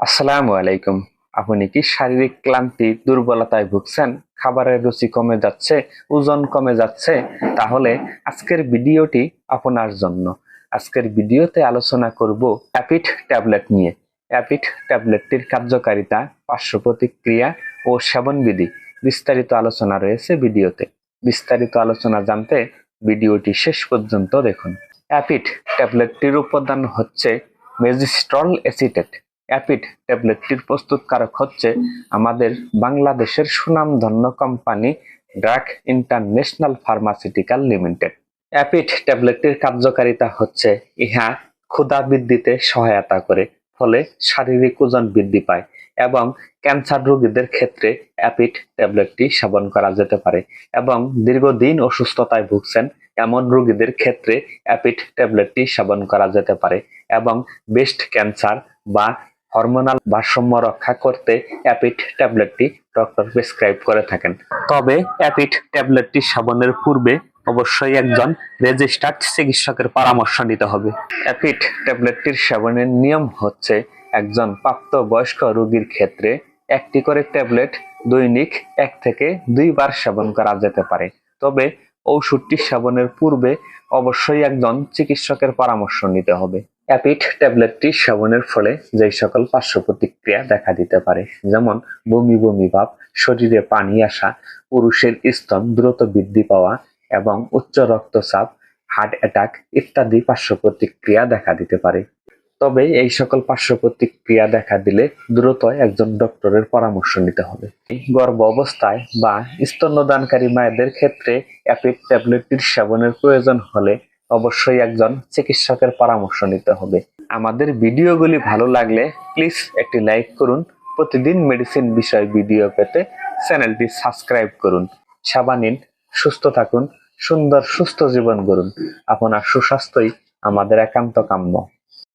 আসসালামু আলাইকুম। আপনি কি শারীরিক ক্লান্তি, দুর্বলতায় ভুগছেন? খাবারের রুচি কমে যাচ্ছে, ওজন কমে যাচ্ছে? তাহলে আজকের ভিডিওটি আপনার জন্য। আজকের ভিডিওতে আলোচনা করব অ্যাপিড ট্যাবলেট নিয়ে। অ্যাপিড ট্যাবলেটটির কার্যকারিতা, পার্শ্ব প্রতিক্রিয়া ও সেবনবিধি বিস্তারিত আলোচনা রয়েছে ভিডিওতে। বিস্তারিত আলোচনা জানতে ভিডিওটি শেষ পর্যন্ত দেখুন। অ্যাপিড ট্যাবলেটটির উপাদান হচ্ছে মেজিস্ট্রল অ্যাসিটেট। অ্যাপিড ট্যাবলেটটির প্রস্তুতকারক হচ্ছে আমাদের বাংলাদেশের সুনামধন্য company drug international pharmaceutical limited aphid ট্যাবলেটটির কার্যকারিতা হচ্ছে ইহা ক্ষুধা বৃদ্ধিতে সহায়তা করে ফলে শারীরিক ওজন বৃদ্ধি পায় এবং ক্যান্সার রোগীদের ক্ষেত্রে অ্যাপিড ট্যাবলেটটি সেবন করা যেতে পারে এবং দীর্ঘদিন অসুস্থতায় ভুগছেন এমন রোগীদের ক্ষেত্রে অ্যাপিড ট্যাবলেটটি সেবন করা যেতে পারে এবং বেস্ট ক্যান্সার বা হরমোনাল ভারসাম্য রক্ষা করতে অ্যাপিড ট্যাবলেটটি ডক্টর প্রেসক্রাইব করে থাকেন। তবে অ্যাপিড ট্যাবলেটটি সেবনের পূর্বে অবশ্যই একজন রেজিস্টার্ড চিকিৎসকের পরামর্শ নিতে হবে। অ্যাপিড ট্যাবলেটটির সেবনের নিয়ম হচ্ছে একজন প্রাপ্তবয়স্ক রোগীর ক্ষেত্রে একটি করে ট্যাবলেট দৈনিক এক থেকে দুইবার সেবন করা যেতে পারে। তবে ঔষধটি সেবনের পূর্বে অবশ্যই একজন চিকিৎসকের পরামর্শ নিতে হবে। অ্যাপিড ট্যাবলেটটি সেবনের ফলে যেই সকল পার্শ্ব প্রতিক্রিয়া দেখা দিতে পারে, যেমন বমি বমি ভাব, শরীরে পানি আসা, পুরুষের স্তন দ্রুত বৃদ্ধি পাওয়া এবং উচ্চ রক্তচাপ, হার্ট অ্যাটাক ইত্যাদি পার্শ্ব প্রতিক্রিয়া দেখা দিতে পারে। তবে এই সকল পার্শ্ব প্রতিক্রিয়া দেখা দিলে দ্রুত একজন ডক্টরের পরামর্শ নিতে হবে। গর্ভ অবস্থায় বা স্তন্যদানকারী মায়েদের ক্ষেত্রে অ্যাপিড ট্যাবলেটটির সেবনের প্রয়োজন হলে অবশ্যই একজন চিকিৎসকের পরামর্শ নিতে হবে। আমাদের ভিডিওগুলি ভালো লাগলে প্লিজ একটি লাইক করুন। প্রতিদিন মেডিসিন বিষয় ভিডিও পেতে চ্যানেলটি সাবস্ক্রাইব করুন। সাবানিন, সুস্থ থাকুন, সুন্দর, সুস্থ জীবন করুন আপনার সুস্বাস্থ্যই আমাদের একান্ত কাম্য।